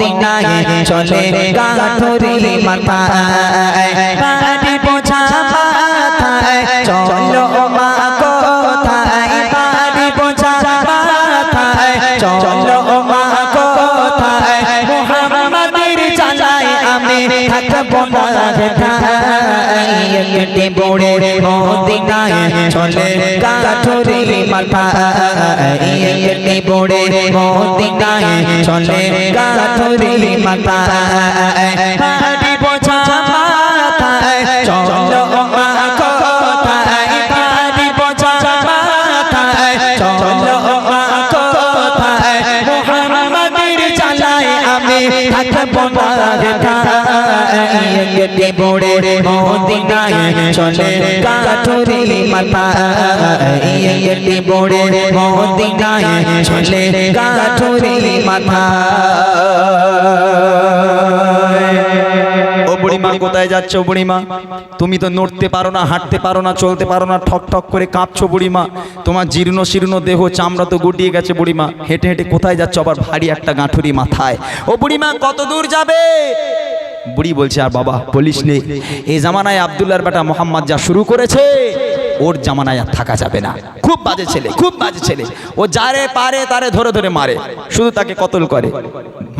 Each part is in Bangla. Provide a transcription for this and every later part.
মদিনায় চলে গাঠরি মাথায় বাড়ি বোঝা মাথায় চলো মা কোথায় বাড়ি বোঝা মাথায় চলো মা কোথায় মোহাম্মদের চালায় আমি থাকব না বড়ে মদিনায় চলে গাঠরি মাথা একটি বড়ে মদিনায় চলে গাঠরি মাথায় একটি বড়ে মদিনায় চলে। কাঠুরি মাথা একটি বড়ে মদিনায় চলে। কাঠুরি মাথা বুড়িমা, কোথায় যাচ্ছ বুড়িমা? তুমি তো নড়তে পারো না, হাঁটতে পারো না, চলতে পারো না, ঠক ঠক করে কাঁপছো বুড়িমা। তোমার জীর্ণ শীর্ণ দেহ চামড়া তো গুটিয়ে গেছে বুড়িমা। হেঁটে হেঁটে কোথায় যাচ্ছ? আবার ভারী একটা গাঁঠুরি মাথায়। ও বুড়িমা, কত দূর যাবে? বুড়ি বলছে, আর বাবা, বলিস নে, এই জামানায় আবদুল্লার বেটা মোহাম্মদ যা শুরু করেছে, ওর জামানায় আর থাকা যাবে না। খুব বাজে ছেলে, খুব বাজে ছেলে। ও যারে পারে, তারে ধরে ধরে মারে। শুধু তাকে কতল করে।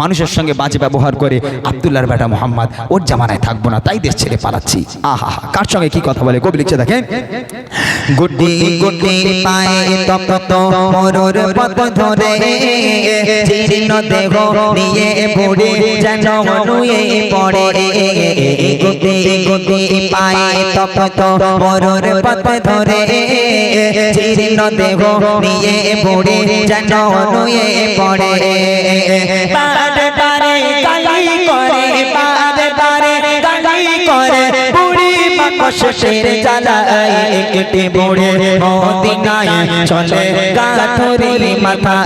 মানুষের সঙ্গে বাজে ব্যবহার করে আবদুল্লাহর বেটা মোহাম্মদ ওর জামানায় থাকব না তাই দেশ ছেড়ে পালাচ্ছি। আহা কার সঙ্গে কি কথা বলে? কবি লিখছে দেখেন। গুড্ডি গুড্ডি পায়ে তপ মরুর পথ ধরে জীর্ণ দেহ নিয়ে পড়ে যেন নুয়ে পড়ে। গুড্ডি গুড্ডি পায়ে তপ মরুর পথ ধরে জীর্ণ দেহ নিয়ে পড়ে যেন নুয়ে পড়ে। কষ্টের জ্বালায় একটি বুড়ে মদিনায় চলে গাথরি মাথা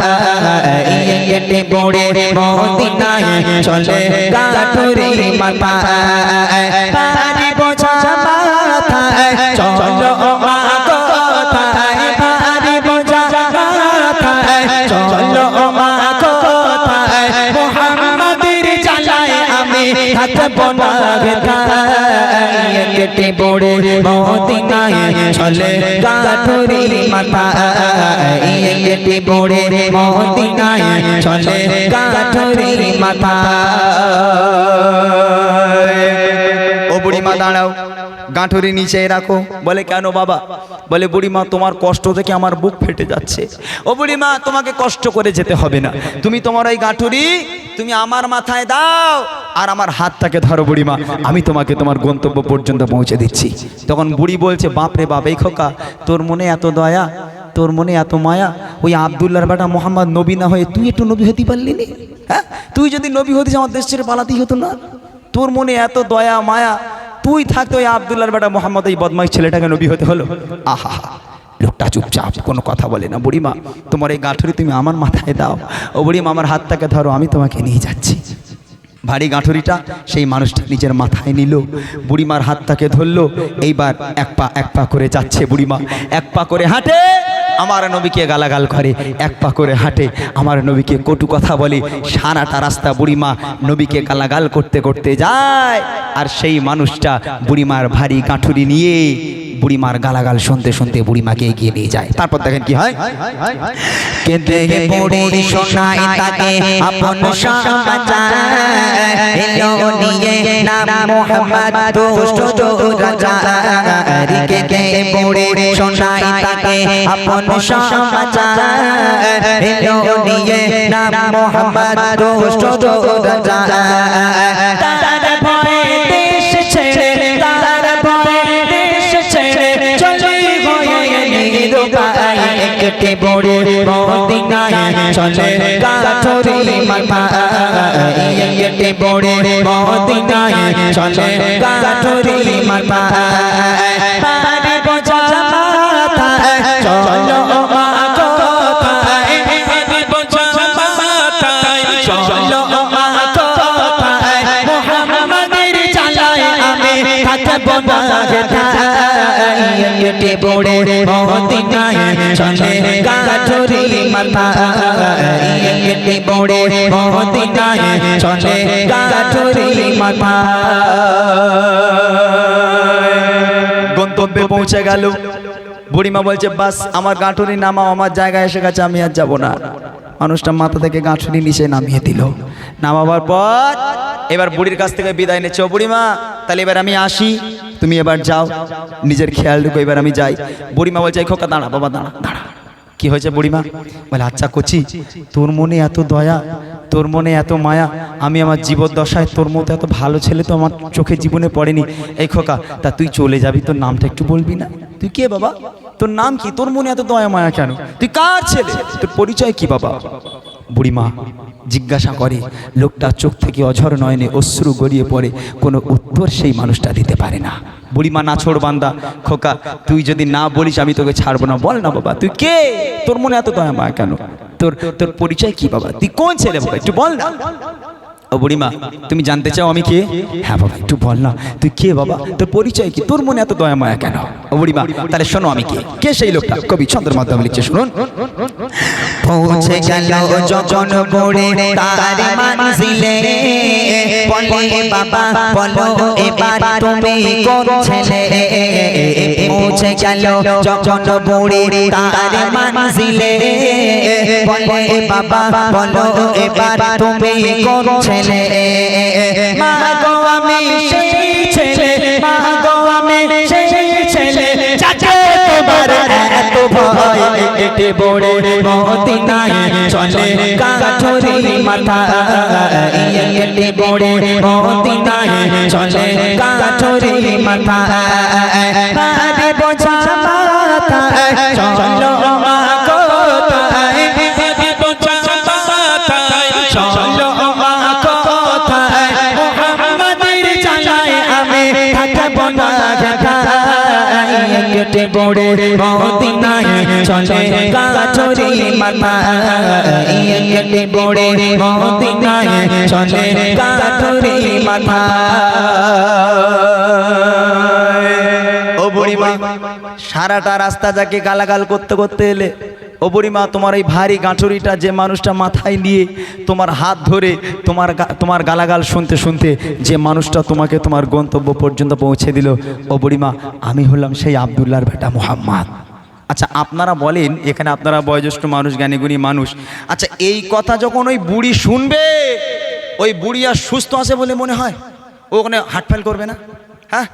একটি বুড়ে মদিনায় চলে গাথরি মাথা থাকব কেটে বড়ে মদিনায় চলে গাঠরি মাথা কেটে বড়ে মদিনায় চলে গাঠরি মাথা বুড়িমা, দাঁড়াও। গাঁঠুরি নিচে রাখো। বলে, কেন বাবা? বলে, বুড়িমা, তোমার কষ্ট থেকে আমার বুক ফেটে যাচ্ছে। ও বুড়িমা, তোমাকে কষ্ট করে যেতে হবে না। তুমি তোমার ওই গাঁঠুরি তুমি আমার মাথায় দাও। আর আমার হাতটাকে ধরো বুড়িমা, আমি তোমাকে তোমার গন্তব্য পর্যন্ত পৌঁছে দিচ্ছি। তখন বুড়ি বলছে, বাপরে বাপ, এই খোকা, তোর মনে এত দয়া, তোর মনে এত মায়া? ওই আবদুল্লাহর বেটা মোহাম্মদ নবী না হয়ে তুই একটু নবী হতে পারলি নি? হ্যাঁ? তুই যদি নবী হতিস, আমার দেশ ছেড়ে পালাতেই হতো না। তোর মনে এত দয়া, মায়া, তুই থাকতো ওই আবদুল্লাহর বেটা মোহাম্মদ, এই বদমাই ছেলেটাকে নবী হতে হলো? আহা লোকটা চুপচাপ, কোনো কথা বলে না। বুড়িমা, তোমার এই গাঁঠুরি তুমি আমার মাথায় দাও। ও বুড়িমা, আমার হাতটাকে ধরো, আমি তোমাকে নিয়ে যাচ্ছি। ভারী গাঁঠুরিটা সেই মানুষটা নিজের মাথায় নিল। বুড়িমার হাতটাকে ধরলো। এইবার এক পা এক পা করে যাচ্ছে বুড়িমা। এক পা করে হাঁটে, আমার নবীকে গালাগাল করে। এক পা করে হাঁটে, আমার নবীকে কটু কথা বলে। সারাটা রাস্তা বুড়িমা নবীকে গালাগাল করতে করতে যায়। আর সেই মানুষটা বুড়িমার ভারী গাঁঠুরি নিয়ে বুড়িমার গালাগাল শুনতে শুনতে বুড়িমাকে এগিয়ে নিয়ে যায়। তারপর দেখেন কি হয়? একটি বড় মদিনায় চলে গাঠরি মাথা একটি বড় মদিনায় চলে বোঝা মাথায় বড়ে গন্তব্যে পৌঁছে গেল। বুড়িমা বলছে, বাস, আমার গাঁঠুরি নামাও, আমার জায়গায় এসে গেছে, আমি আর যাব না। মানুষটা মাথা থেকে গাঁঠুরি নিচে নামিয়ে দিল। নামাবার পর এবার বুড়ির কাছ থেকে বিদায় নিচ্ছে। ও বুড়িমা, তাহলে এবার আমি আসি। তুমি এবার যাও। নিজের খেয়াল রেখো, এবার আমি যাই। বুড়িমা বলছে, "এই খোকা, দাঁড়া, বাবা, দাঁড়া দাঁড়া। কি হয়েছে বুড়িমা? বলে আচ্ছা কচি, তোর মনে এত দয়া, তোর মনে এত মায়া, আমি আমার জীবদ্দশায় তোর মতো এত ভালো ছেলে তো আমার চোখে জীবনে পড়েনি। এই খোকা, তা তুই চলে যাবি, তোর নামটা একটু বলবি না? তুই কে বাবা? তোর নাম কি? তোর মনে এত দয়া মায়া কেন? তুই কার ছেলে? তোর পরিচয় কি বাবা? বুড়িমা জিজ্ঞাসা করে, লোকটা চোখ থেকে অঝর নয়নে অশ্রু গড়িয়ে পড়ে, কোনো উত্তর সেই মানুষটা দিতে পারে না। বুড়িমা না ছোড় বান্দা, খোকা, তুই যদি না বলিস আমি তোকে ছাড়বো না। বল না বাবা, তুই কে? তোর মনে এত দয়া মায়া কেন? তোর তোর পরিচয় কি বাবা? তুই কোন ছেলে বাবা? একটু বল না। ও বুড়িমা, তুমি জানতে চাও আমি কে? হ্যাঁ বাবা, একটু বল না। তুই কে বাবা? তোর পরিচয় কি? তোর মনে এত দয়া মায়া কেন? ও বুড়িমা, তাহলে শোনো আমি কে। কে সেই লোকটা? কবি ছন্দের লিখছে, শুনুন। পৌঁছে গেল যখন বড়ে তার মানজিলে বলে বাবা বলো এবার তুমি কোন ছেলে? পৌঁছে গেল যখন বড়ে তার মানজিলে বলে বাবা বলো এবার তুমি কোন ছেলে? মা গো আমি ভয় এটে বড়ে মদিনায় চলে কাঠরি মাথা। এটে বড়ে মদিনায় চলে কাঠরি মাথা। আরে বোঝা মাথা চলো বড়ে মদিনায় চলে কাঠরি মাথা কেটে বড়ে মদিনায় চলে কাঠরি মাথা ও বুড়িমা, সারাটা রাস্তা যাকে গালাগাল করতে করতে এলে ও তোমার এই ভারী গাঁঠুরিটা যে মানুষটা মাথায় নিয়ে তোমার হাত ধরে তোমার তোমার গালাগাল শুনতে শুনতে যে মানুষটা তোমাকে তোমার গন্তব্য পর্যন্ত পৌঁছে দিল, ও আমি হলাম সেই আবদুল্লাহর বেটা মোহাম্মদ। আচ্ছা আপনারা বলেন, এখানে আপনারা বয়োজ্যেষ্ঠ মানুষ, জ্ঞানীগুণী মানুষ। আচ্ছা এই কথা যখন ওই বুড়ি শুনবে, ওই বুড়ি আর সুস্থ আছে বলে মনে হয়? ও ওখানে হাটফেল করবে না? হ্যাঁ?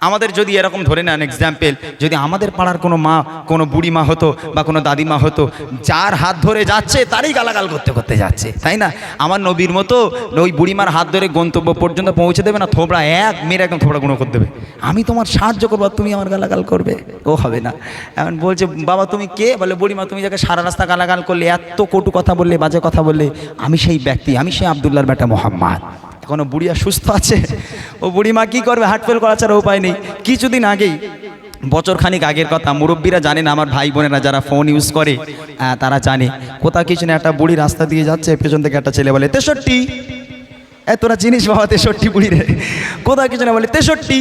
আমাদের যদি এরকম ধরে নেন এক্সাম্পল যদি আমাদের পাড়ার কোনো মা, কোনো বুড়ি মা হতো বা কোনো দাদিমা হতো, যার হাত ধরে যাচ্ছে, তারই গালাগাল করতে করতে যাচ্ছে, তাই না? আমার নবীর মতো ওই বুড়িমার হাত ধরে গন্তব্য পর্যন্ত পৌঁছে দেবে না, থোবড়া এক মেরে একদম থোবড়া গুঁড়ো করে দেবে। আমি তোমার সাহায্য করব তুমি আমার গালাগাল করবে। ও হবে না। এখন বলছে, বাবা, তুমি কে? বলে বুড়িমা তুমি যাকে সারা রাস্তা গালাগাল করলে, এত কটু কথা বললে, বাজে কথা বললে, আমি সেই ব্যক্তি, আমি সেই আবদুল্লাহর বেটা মোহাম্মদ। এখনও বুড়িয়া সুস্থ আছে? ও বুড়িমা কি করবে? হার্টফেল করা ছাড়া উপায় নেই। কিছুদিন আগেই বছর খানিক আগের কথা, মুরব্বীরা জানেন আমার ভাই বোনেরা যারা ফোন ইউজ করে তারা জানে। কোথাও কিছু না, একটা বুড়ি রাস্তা দিয়ে যাচ্ছে, পেছন থেকে একটা ছেলে বলে, তেষট্টি। এ, তোরা চিনিস বাবা তেষট্টি বুড়ি রে কোথাও কিছু না বলে, তেষট্টি।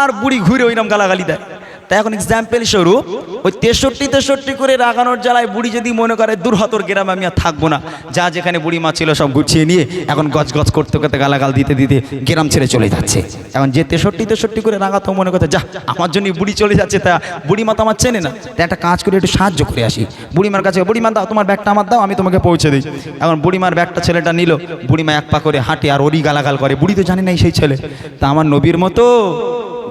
আর বুড়ি ঘুরে ওইরকম গালাগালি দেয়। তাই এখন এক্সাম্পল স্বরূপ, ওই তেষট্টি তেষট্টি করে রাগানোর জ্বালায় বুড়ি যদি মনে করে, দূরহতর গ্রামে আমি আর থাকব না। যা যেখানে বুড়ি মা ছিল সব গুছিয়ে নিয়ে এখন গজ গজ করতে করতে গালাগাল দিতে দিতে গ্রাম ছেড়ে চলে যাচ্ছে। এখন যে তেষট্টি তেষট্টি করে রাগাতো মনে করতে যা, আমার জন্য বুড়ি চলে যাচ্ছে, তা বুড়ি মা তো আমার চেনে না। তাই একটা কাজ করে, একটু সাহায্য করে আসি। বুড়িমার কাছে বুড়িমা দাও, তোমার ব্যাগটা আমার দাও, আমি তোমাকে পৌঁছে দিই। এখন বুড়িমার ব্যাগটা ছেলেটা নিল বুড়িমা এক পা করে হাঁটে আর ওরই গালাগাল করে। বুড়ি তো জানে না সেই ছেলে। তা আমার নবীর মতো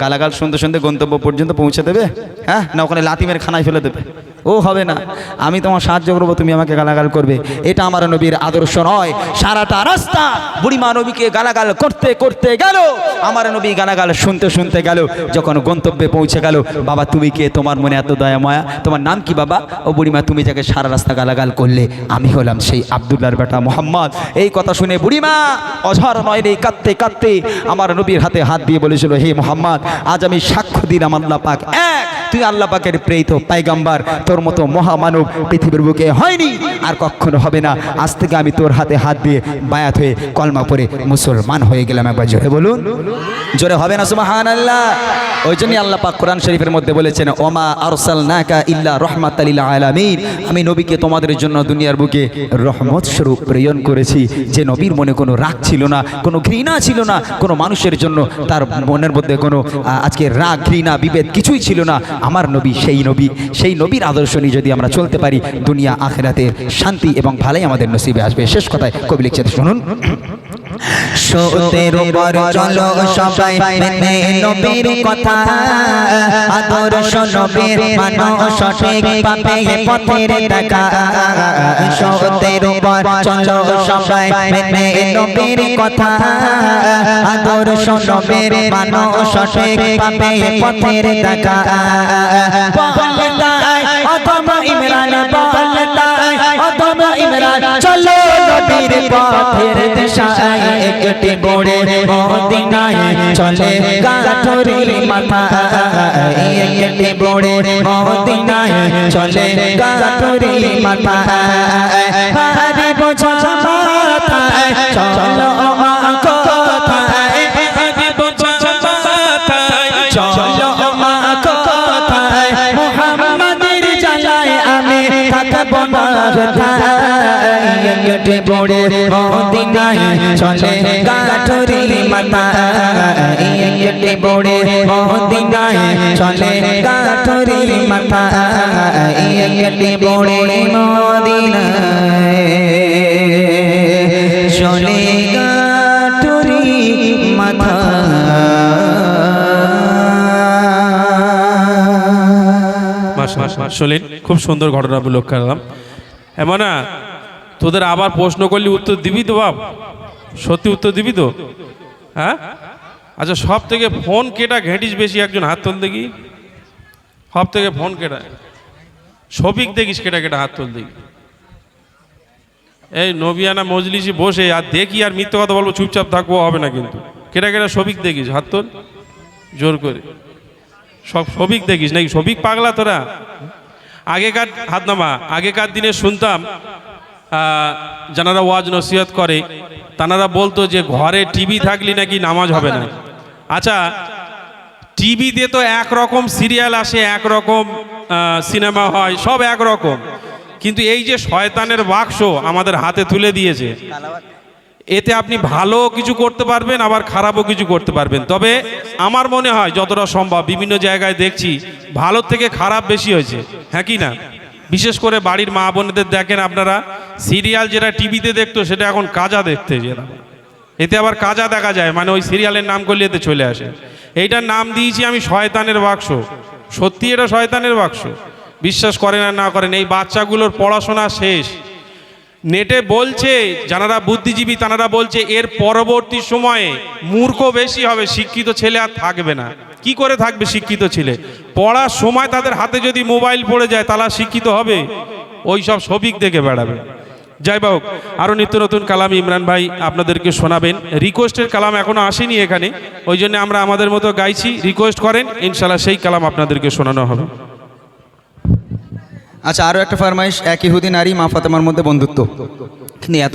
গালাগাল শুনতে শুনতে গন্তব্য পর্যন্ত পৌঁছে দেবে হ্যাঁ? না ওখানে লাতিমের খানায় ফেলে দেবে। ও হবে না। আমি তোমার সাহায্য করব, তুমি আমাকে গালাগাল করবে। এটা আমার নবীর আদর্শ নয়। সারাটা রাস্তা বুড়িমা নবীকে গালাগাল করতে করতে গেল। আমার নবী গালাগাল শুনতে শুনতে গেল। যখন গন্তব্যে পৌঁছে গেল, বাবা, তুমি কে? তোমার মনে এত দয়া, মায়া? তোমার নাম কি, বাবা? ও বুড়িমা, তুমি যাকে সারা রাস্তা গালাগাল করলে, আমি হলাম সেই আবদুল্লার বেটা মোহাম্মদ। এই কথা শুনে বুড়িমা অঝর নয় রে কাঁদতে কাঁদতে আমার নবীর হাতে হাত দিয়ে বলেছিল, হে মোহাম্মদ, আজ আমি সাক্ষ্য দিলাম আল্লাহ পাক এক তুই আল্লাহ পাকের প্রেরিত পাইগাম্বার, তোর মতো মহামানব পৃথিবীর বুকে হয়নি আর কখনো হবে না। আজ থেকে আমি তোর হাতে হাত দিয়ে বায়াত হয়ে কলমা পরে মুসলমান হয়ে গেলাম একবার জোরে বলুন। জোরে হবে না সুমাহান আল্লাহ ওই জন্যই আল্লাহ পাক কোরআন শরীফের মধ্যে বলেছেন, ওমা আরসাল নাকা ইল্লা রহমাত আলামিন। আমি নবীকে তোমাদের জন্য দুনিয়ার বুকে রহমত স্বরূপ প্রেরণ করেছি। যে নবীর মনে কোনো রাগ ছিল না, কোনো ঘৃণা ছিল না, কোনো মানুষের জন্য তার মনের মধ্যে কোনো আজকে রাগ, ঘৃণা, বিভেদ কিছুই ছিল না। আমার নবী, সেই নবী, সেই নবীর আদর্শ নিয়ে যদি আমরা চলতে পারি, দুনিয়া, আখেরাতে শান্তি এবং ভালোই আমাদের নসিবে আসবে। শেষ কথায় কবি লিখছে শুনুন। সতের উপর চলো সবাই মেনে নবীর কথা। আদর্শ নবীর মানো সঠিক পাবে পথের দেখা। সতের উপর চলো সবাই মেনে নবীর কথা। আদর্শ নবীর মানো সঠিক পাবে পথের দেখা। বলতাই অথম ইমরান বলতাই অথম ইমরান চলো নবীর পথের দিশায় একটি বড়ে মদিনায় চলে গাঠরি মাথা। একটি বড়ে মদিনায় চলে গাঠরি মাথা। মদিনায় চলে গাঠরি মাথা একটি বড়ে মদিনায় চলে গাঠরি মাথা একটি বড়ে মদিনায় চলে গাঠরি মাথা শোলেন খুব সুন্দর ঘটনা আমি লক্ষ্য করলাম এমন তোদের আবার প্রশ্ন করলি উত্তর দিবি তো বাপ? সত্যি উত্তর দিবি তো? হ্যাঁ? আচ্ছা সব থেকে ফোন কেটা ঘেঁটিস বেশি একজন হাত তোল দেখি। সব থেকে ফোন কেটা। সবিক দেখিস কেটা কেটা হাত তোল দেখি। এই নবিয়ানা মজলিসি বসে আর দেখি আর মিথ্যে কথা বলব, চুপচাপ থাকব, হবে না কিন্তু। কেটা কেটা সবিক দেখিস হাত তোল। জোর করে। সব সবিক দেখিস নাকি? সবিক পাগলা তোরা? আগেকার হাত নামা, আগেকার দিনে শুনতাম যারা ওয়াজ নসিহত করে, তানারা বলতো যে ঘরে টিভি থাকলে নাকি নামাজ হবে না। আচ্ছা টিভিতে তো একরকম সিরিয়াল আসে, একরকম সিনেমা হয়, সব একরকম। কিন্তু এই যে শয়তানের বাক্স আমাদের হাতে তুলে দিয়েছে, এতে আপনি ভালো কিছু করতে পারবেন, আবার খারাপও কিছু করতে পারবেন। তবে আমার মনে হয় যতটা সম্ভব, বিভিন্ন জায়গায় দেখছি, ভালোর থেকে খারাপ বেশি হয়েছে। হ্যাঁ কি না? বিশেষ করে বাড়ির মা বোনেদের দেখেন আপনারা সিরিয়াল যেটা টিভিতে দেখতো, সেটা এখন কাজা দেখতে যেটা। এতে আবার কাজা দেখা যায় মানে ওই সিরিয়ালের নাম করলে এতে চলে আসে। এইটার নাম দিয়েছি আমি শয়তানের বাক্স। সত্যি এটা শয়তানের বাক্স? বিশ্বাস করেন আর না করেন, এই বাচ্চাগুলোর পড়াশোনা শেষ। নেটে বলছে যারা বুদ্ধিজীবী তারা বলছে, এর পরবর্তী সময়ে মূর্খ বেশি হবে, শিক্ষিত ছেলে আর থাকবে না। কি করে থাকবে শিক্ষিত ছেলে? পড়ার সময় তাদের হাতে যদি মোবাইল পড়ে যায় তারা শিক্ষিত হবে? ওই সব সবিক দেখে বেড়াবে। যাই হোক আরও নিত্য নতুন কালাম ইমরান ভাই আপনাদেরকে শোনাবেন। রিকোয়েস্টের কালাম এখনও আসেনি এখানে, ওই জন্য আমরা আমাদের মতো গাইছি রিকোয়েস্ট করেন ইনশাল্লাহ সেই কালাম আপনাদেরকে শোনানো হবে। আচ্ছা আরও একটা ফরমাইশ, এক ইহুদি নারী মা ফাতেমার মধ্যে বন্ধুত্ব। কিন্তু এত